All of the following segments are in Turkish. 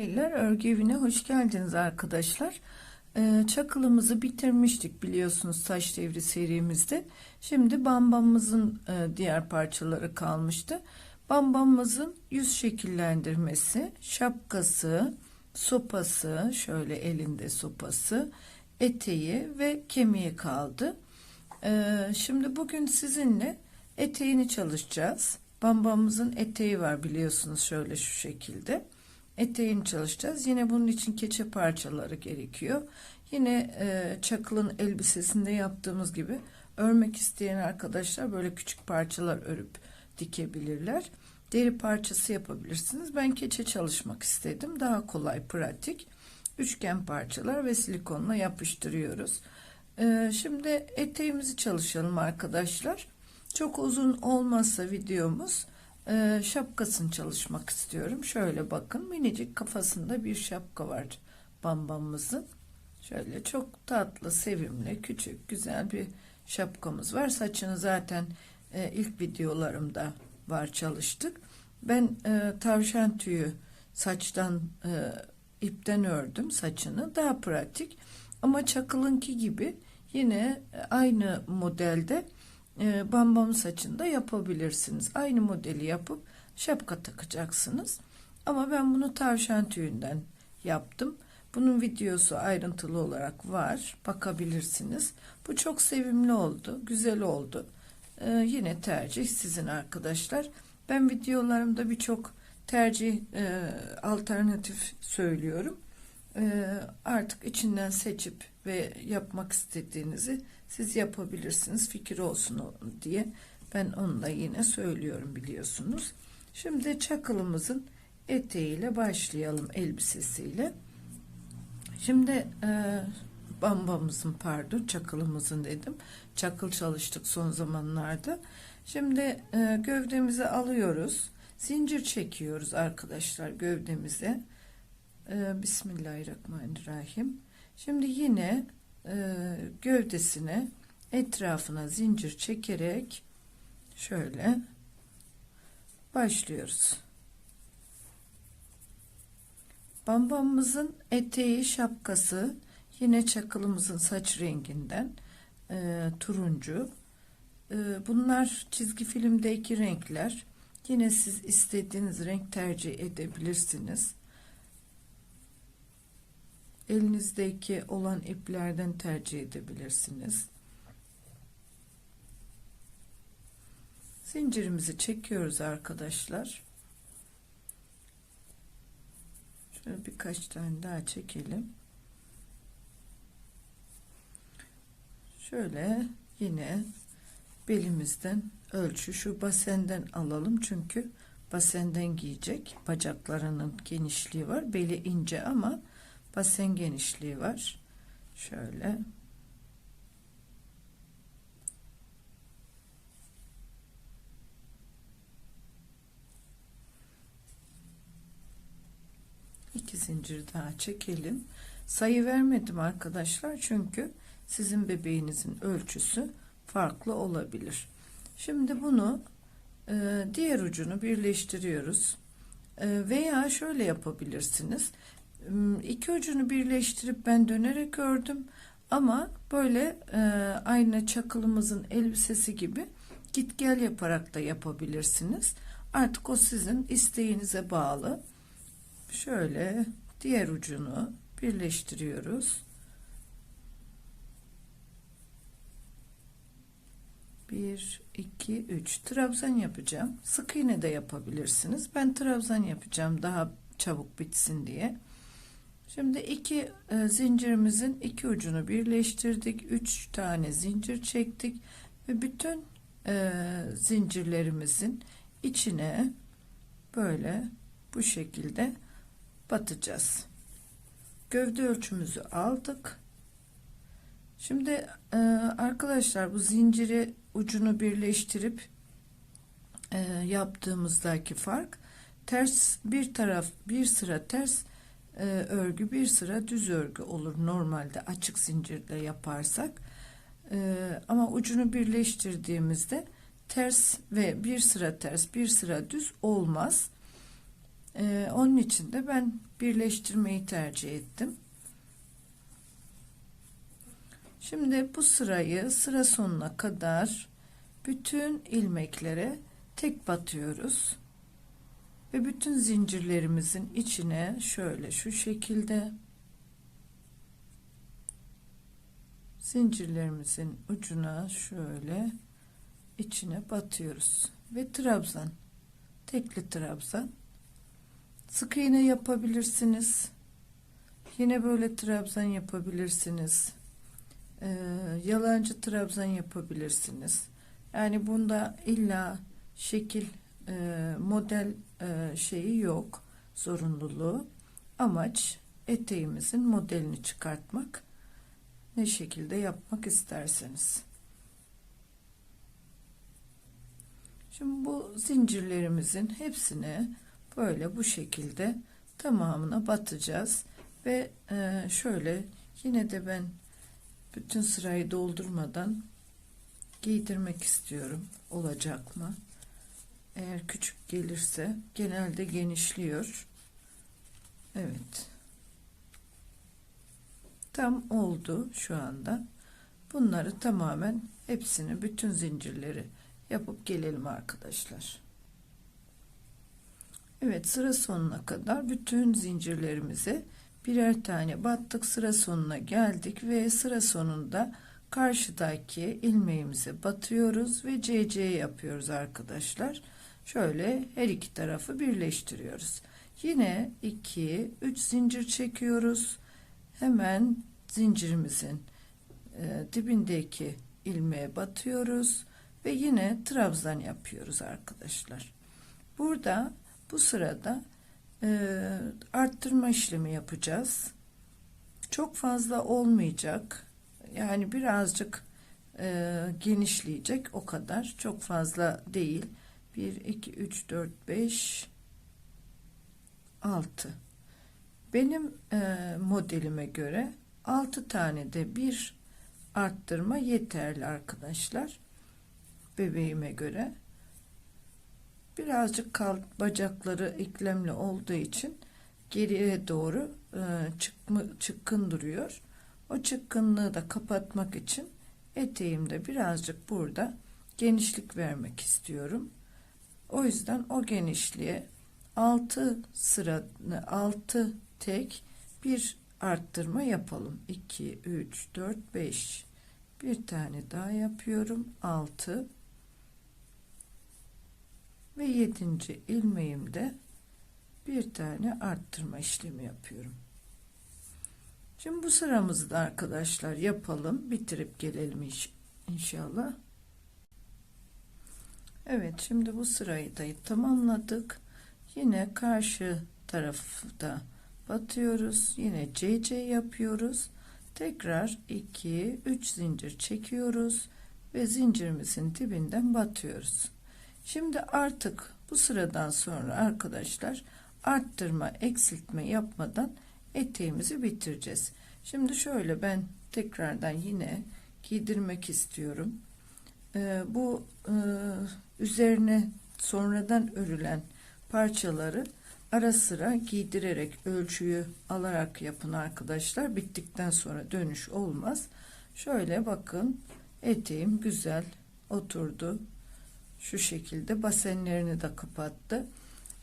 Beyler örgü evine hoş geldiniz arkadaşlar. Ee, çakılımızı bitirmiştik biliyorsunuz saç devri serimizde. Şimdi bambamımızın e, diğer parçaları kalmıştı. Bambamımızın yüz şekillendirmesi, şapkası, sopası, şöyle elinde sopası, eteği ve kemiği kaldı. Ee, şimdi bugün sizinle eteğini çalışacağız. Bambamımızın eteği var biliyorsunuz şöyle şu şekilde eteğini çalışacağız. Yine bunun için keçe parçaları gerekiyor. Yine e, çakılın elbisesinde yaptığımız gibi örmek isteyen arkadaşlar böyle küçük parçalar örüp dikebilirler. Deri parçası yapabilirsiniz. Ben keçe çalışmak istedim. Daha kolay, pratik. Üçgen parçalar ve silikonla yapıştırıyoruz. E, şimdi eteğimizi çalışalım arkadaşlar. Çok uzun olmazsa videomuz e, şapkasını çalışmak istiyorum. Şöyle bakın minicik kafasında bir şapka var bambamımızın. Şöyle çok tatlı, sevimli, küçük, güzel bir şapkamız var. Saçını zaten e, ilk videolarımda var çalıştık. Ben e, tavşan tüyü saçtan e, ipten ördüm saçını. Daha pratik ama çakılınki gibi yine aynı modelde e, bambam saçında yapabilirsiniz. Aynı modeli yapıp şapka takacaksınız. Ama ben bunu tavşan tüyünden yaptım. Bunun videosu ayrıntılı olarak var. Bakabilirsiniz. Bu çok sevimli oldu. Güzel oldu. Ee, yine tercih sizin arkadaşlar. Ben videolarımda birçok tercih e, alternatif söylüyorum. E, artık içinden seçip ve yapmak istediğinizi siz yapabilirsiniz fikir olsun diye ben onu da yine söylüyorum biliyorsunuz. Şimdi çakılımızın eteğiyle başlayalım elbisesiyle. Şimdi e, bambamızın pardon çakılımızın dedim. Çakıl çalıştık son zamanlarda. Şimdi e, gövdemizi alıyoruz. Zincir çekiyoruz arkadaşlar gövdemize. E, Bismillahirrahmanirrahim. Şimdi yine e, gövdesine etrafına zincir çekerek şöyle başlıyoruz. Bambamımızın eteği şapkası yine çakılımızın saç renginden e, turuncu. E, bunlar çizgi filmdeki renkler. Yine siz istediğiniz renk tercih edebilirsiniz elinizdeki olan iplerden tercih edebilirsiniz. Zincirimizi çekiyoruz arkadaşlar. Şöyle birkaç tane daha çekelim. Şöyle yine belimizden ölçü şu basenden alalım çünkü basenden giyecek bacaklarının genişliği var beli ince ama basen genişliği var. Şöyle. iki zincir daha çekelim. Sayı vermedim arkadaşlar çünkü sizin bebeğinizin ölçüsü farklı olabilir. Şimdi bunu e, diğer ucunu birleştiriyoruz. E, veya şöyle yapabilirsiniz iki ucunu birleştirip ben dönerek ördüm. Ama böyle e, aynı çakılımızın elbisesi gibi git gel yaparak da yapabilirsiniz. Artık o sizin isteğinize bağlı. Şöyle diğer ucunu birleştiriyoruz. Bir iki üç. Trabzan yapacağım. Sık iğne de yapabilirsiniz. Ben trabzan yapacağım daha çabuk bitsin diye Şimdi iki e, zincirimizin iki ucunu birleştirdik. Üç tane zincir çektik ve bütün e, zincirlerimizin içine böyle bu şekilde batacağız. Gövde ölçümüzü aldık. Şimdi e, arkadaşlar bu zinciri ucunu birleştirip e, yaptığımızdaki fark ters bir taraf bir sıra ters e, örgü bir sıra düz örgü olur normalde açık zincirle yaparsak e, ama ucunu birleştirdiğimizde ters ve bir sıra ters bir sıra düz olmaz Ee, onun için de ben birleştirmeyi tercih ettim. Şimdi bu sırayı sıra sonuna kadar bütün ilmeklere tek batıyoruz. Ve bütün zincirlerimizin içine şöyle şu şekilde zincirlerimizin ucuna şöyle içine batıyoruz. Ve trabzan tekli trabzan. Sık iğne yapabilirsiniz. Yine böyle trabzan yapabilirsiniz. Ee, yalancı trabzan yapabilirsiniz. Yani bunda illa şekil e, model e, şeyi yok zorunluluğu. Amaç eteğimizin modelini çıkartmak. Ne şekilde yapmak isterseniz. Şimdi bu zincirlerimizin hepsini böyle bu şekilde tamamına batacağız. Ve e, şöyle yine de ben bütün sırayı doldurmadan giydirmek istiyorum. Olacak mı eğer küçük gelirse genelde genişliyor. Evet. Tam oldu şu anda. Bunları tamamen hepsini bütün zincirleri yapıp gelelim arkadaşlar. Evet sıra sonuna kadar bütün zincirlerimize birer tane battık. Sıra sonuna geldik ve sıra sonunda karşıdaki ilmeğimize batıyoruz ve CC yapıyoruz arkadaşlar şöyle her iki tarafı birleştiriyoruz. Yine 2 3 zincir çekiyoruz. Hemen zincirimizin e, dibindeki ilmeğe batıyoruz ve yine trabzan yapıyoruz arkadaşlar. Burada bu sırada e, arttırma işlemi yapacağız. Çok fazla olmayacak. Yani birazcık e, genişleyecek. O kadar çok fazla değil 1 2 3 4 5 6 benim e, modelime göre 6 tane de bir arttırma yeterli arkadaşlar. Bebeğime göre. Birazcık kal bacakları iklemli olduğu için geriye doğru e, çıkma, çıkkın duruyor. O çıkkınlığı da kapatmak için eteğimde birazcık burada genişlik vermek istiyorum o yüzden o genişliğe 6 sıra 6 tek bir arttırma yapalım. 2 3 4 5 bir tane daha yapıyorum. 6 ve 7. ilmeğimde bir tane arttırma işlemi yapıyorum. Şimdi bu sıramızı da arkadaşlar yapalım. Bitirip gelelim inşallah Evet şimdi bu sırayı da tamamladık. Yine karşı tarafta batıyoruz. Yine CC yapıyoruz. Tekrar 2 3 zincir çekiyoruz ve zincirimizin dibinden batıyoruz. Şimdi artık bu sıradan sonra arkadaşlar arttırma eksiltme yapmadan eteğimizi bitireceğiz. Şimdi şöyle ben tekrardan yine giydirmek istiyorum. Ee, bu e, üzerine sonradan örülen parçaları ara sıra giydirerek ölçüyü alarak yapın arkadaşlar. Bittikten sonra dönüş olmaz. Şöyle bakın eteğim güzel oturdu. Şu şekilde basenlerini de kapattı.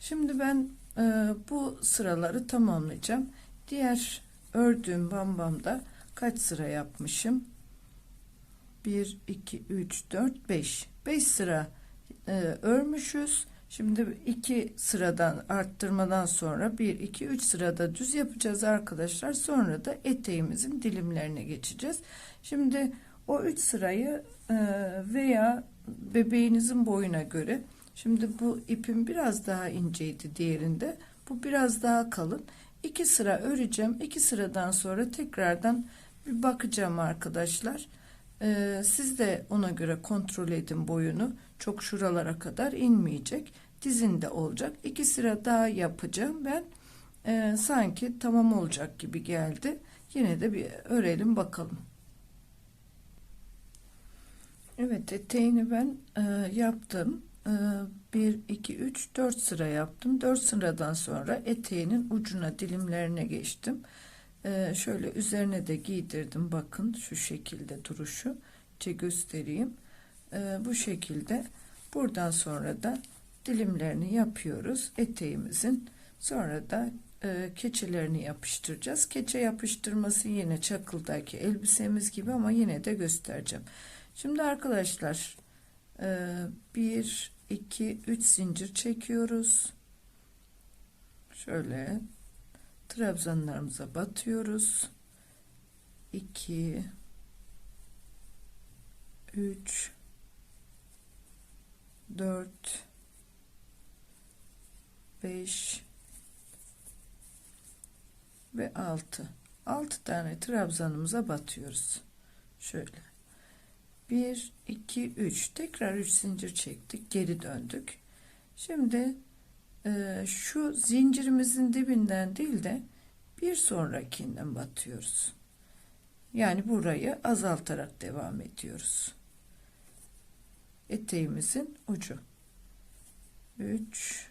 Şimdi ben e, bu sıraları tamamlayacağım. Diğer ördüğüm bambamda kaç sıra yapmışım? 1 2 3 4 5 5 sıra e, örmüşüz Şimdi iki sıradan arttırmadan sonra 1 2 3 sırada düz yapacağız arkadaşlar. Sonra da eteğimizin dilimlerine geçeceğiz. Şimdi o 3 sırayı e, veya bebeğinizin boyuna göre şimdi bu ipim biraz daha inceydi diğerinde. Bu biraz daha kalın. 2 sıra öreceğim. 2 sıradan sonra tekrardan bir bakacağım arkadaşlar. Ee, siz de ona göre kontrol edin boyunu. Çok şuralara kadar inmeyecek. Dizinde olacak. İki sıra daha yapacağım. Ben e, sanki tamam olacak gibi geldi. Yine de bir örelim bakalım. Evet eteğini ben e, yaptım. 1 2 3 4 sıra yaptım 4 sıradan sonra eteğinin ucuna dilimlerine geçtim Ee, şöyle üzerine de giydirdim bakın şu şekilde duruşu İşte göstereyim Ee, bu şekilde buradan sonra da dilimlerini yapıyoruz eteğimizin. Sonra da e, keçelerini yapıştıracağız. Keçe yapıştırması yine çakıldaki elbisemiz gibi ama yine de göstereceğim. Şimdi arkadaşlar e, bir 2 3 zincir çekiyoruz. Şöyle trabzanlarımıza batıyoruz. 2 3 4 5 ve 6 6 tane trabzanımıza batıyoruz. Şöyle. 1 2 3 tekrar 3 zincir çektik. Geri döndük. Şimdi e, şu zincirimizin dibinden değil de bir sonrakinden batıyoruz. Yani burayı azaltarak devam ediyoruz eteğimizin ucu. 3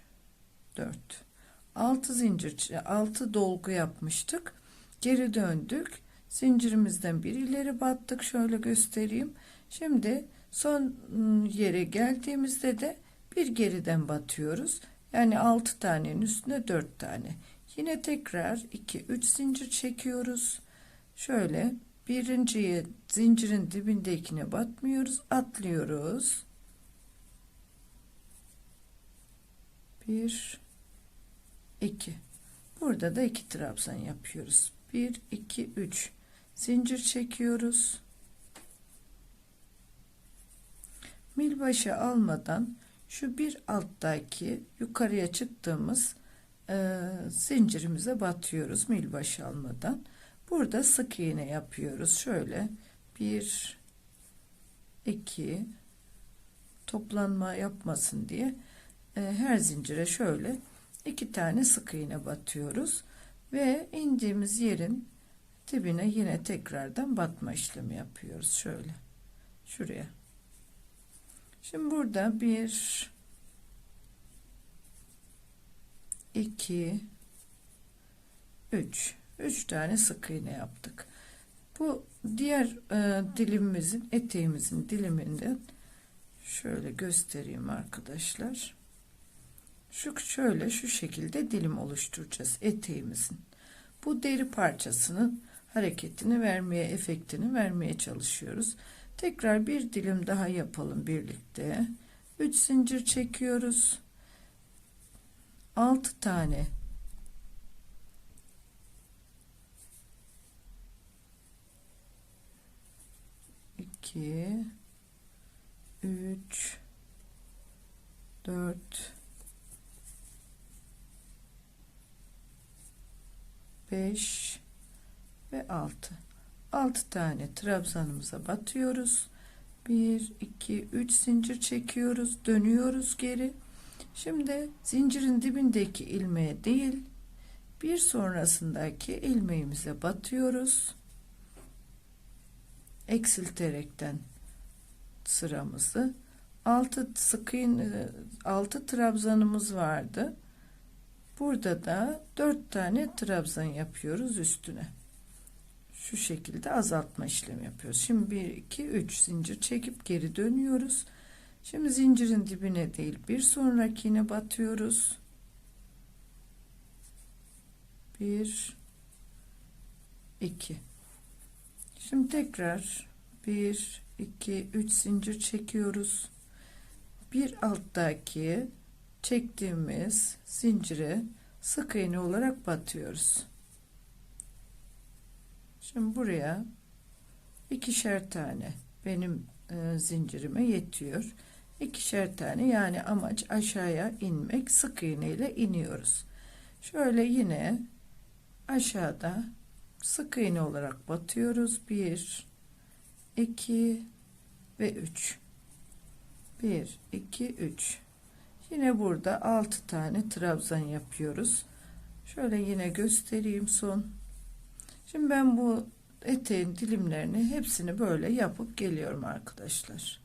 4 6 zincir 6 dolgu yapmıştık. Geri döndük. Zincirimizden bir ileri battık. Şöyle göstereyim. Şimdi son yere geldiğimizde de bir geriden batıyoruz. Yani 6 tanenin üstüne 4 tane. Yine tekrar 2 3 zincir çekiyoruz. Şöyle birinciye zincirin dibindekine batmıyoruz. Atlıyoruz 1 2 burada da 2 trabzan yapıyoruz. 1 2 3 zincir çekiyoruz. Mil başı almadan şu bir alttaki yukarıya çıktığımız e, zincirimize batıyoruz mil başı almadan. Burada sık iğne yapıyoruz. Şöyle 1 2 toplanma yapmasın diye her zincire şöyle iki tane sık iğne batıyoruz ve indiğimiz yerin dibine yine tekrardan batma işlemi yapıyoruz. Şöyle şuraya. Şimdi burada bir iki üç. Üç tane sık iğne yaptık. Bu diğer e, dilimimizin eteğimizin diliminden şöyle göstereyim arkadaşlar şu şöyle şu şekilde dilim oluşturacağız eteğimizin. Bu deri parçasının hareketini vermeye efektini vermeye çalışıyoruz. Tekrar bir dilim daha yapalım birlikte. 3 zincir çekiyoruz. 6 tane. İki üç dört 5 ve 6 6 tane trabzanımıza batıyoruz. 1 2 3 zincir çekiyoruz. Dönüyoruz geri. Şimdi zincirin dibindeki ilmeğe değil bir sonrasındaki ilmeğimize batıyoruz. Eksilterekten sıramızı. 6 sık iğne 6 trabzanımız vardı Burada da 4 tane trabzan yapıyoruz üstüne. Şu şekilde azaltma işlemi yapıyoruz. Şimdi 1 2 3 zincir çekip geri dönüyoruz. Şimdi zincirin dibine değil bir sonrakine batıyoruz. 1 2 Şimdi tekrar 1 2 3 zincir çekiyoruz. Bir alttaki çektiğimiz zincire sık iğne olarak batıyoruz. Şimdi buraya ikişer tane benim e, zincirime yetiyor. İkişer tane yani amaç aşağıya inmek sık iğne ile iniyoruz. Şöyle yine aşağıda sık iğne olarak batıyoruz. 1 2 ve 3 1 2 3 Yine burada 6 tane trabzan yapıyoruz. Şöyle yine göstereyim son. Şimdi ben bu eteğin dilimlerini hepsini böyle yapıp geliyorum arkadaşlar.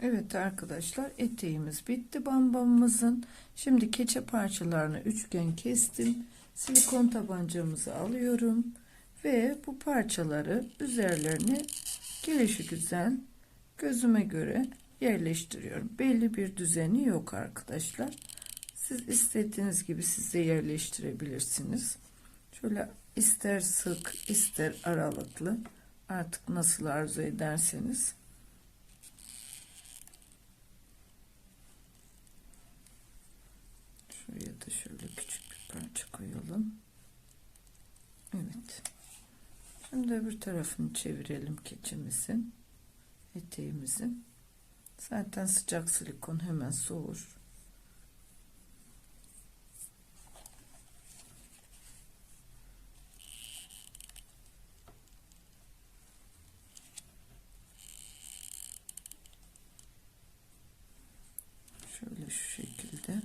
Evet arkadaşlar eteğimiz bitti bambamımızın. Şimdi keçe parçalarını üçgen kestim. Silikon tabancamızı alıyorum. Ve bu parçaları üzerlerine gelişi güzel gözüme göre yerleştiriyorum. Belli bir düzeni yok arkadaşlar. Siz istediğiniz gibi siz de yerleştirebilirsiniz. Şöyle ister sık ister aralıklı artık nasıl arzu ederseniz. Şuraya da şöyle küçük bir parça koyalım. Evet. Şimdi öbür tarafını çevirelim keçimizin. Eteğimizin. Zaten sıcak silikon hemen soğur. Şöyle şu şekilde.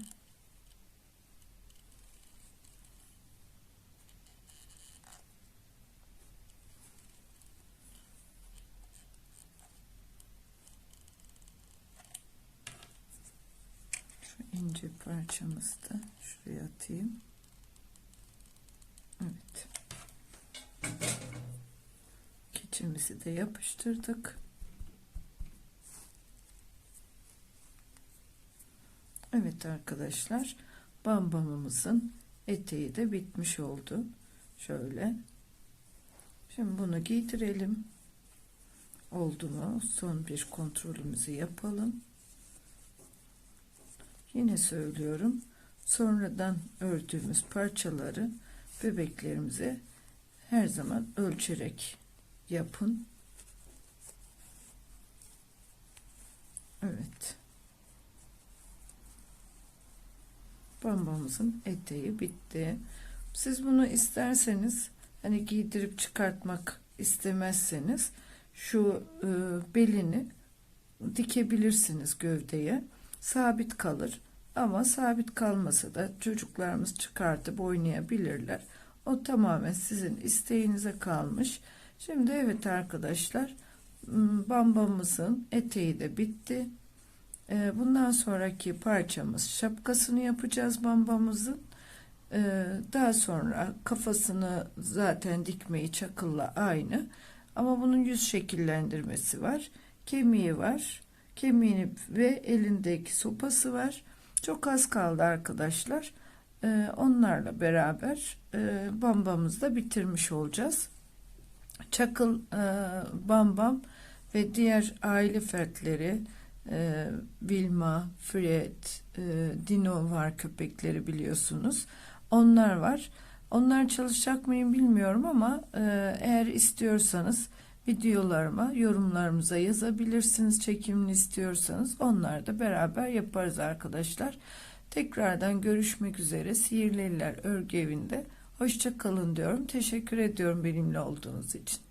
Şu ince parçamızı da şuraya atayım. Evet. Keçimizi de yapıştırdık. Evet arkadaşlar bambamımızın eteği de bitmiş oldu. Şöyle. Şimdi bunu giydirelim. Oldu mu? Son bir kontrolümüzü yapalım. Yine söylüyorum. Sonradan ördüğümüz parçaları bebeklerimize her zaman ölçerek yapın. Evet. bambamızın eteği bitti. Siz bunu isterseniz hani giydirip çıkartmak istemezseniz şu e, belini dikebilirsiniz gövdeye. Sabit kalır. Ama sabit kalmasa da çocuklarımız çıkartıp oynayabilirler. O tamamen sizin isteğinize kalmış. Şimdi evet arkadaşlar bambamızın eteği de bitti. Ee, bundan sonraki parçamız şapkasını yapacağız bambamızın. Ee, daha sonra kafasını zaten dikmeyi çakılla aynı. Ama bunun yüz şekillendirmesi var. Kemiği var. Kemiğini ve elindeki sopası var. Çok az kaldı arkadaşlar. Ee, onlarla beraber e, bambamızı da bitirmiş olacağız. Çakıl, e, bambam ve diğer aile fertleri e, Vilma, Fred, e, Dino var köpekleri biliyorsunuz. Onlar var. Onlar çalışacak mıyım bilmiyorum ama e, eğer istiyorsanız videolarıma, yorumlarımıza yazabilirsiniz. Çekimini istiyorsanız onlar da beraber yaparız arkadaşlar. Tekrardan görüşmek üzere. Sihirli Eller Örgü Evi'nde. Hoşça kalın diyorum. Teşekkür ediyorum benimle olduğunuz için.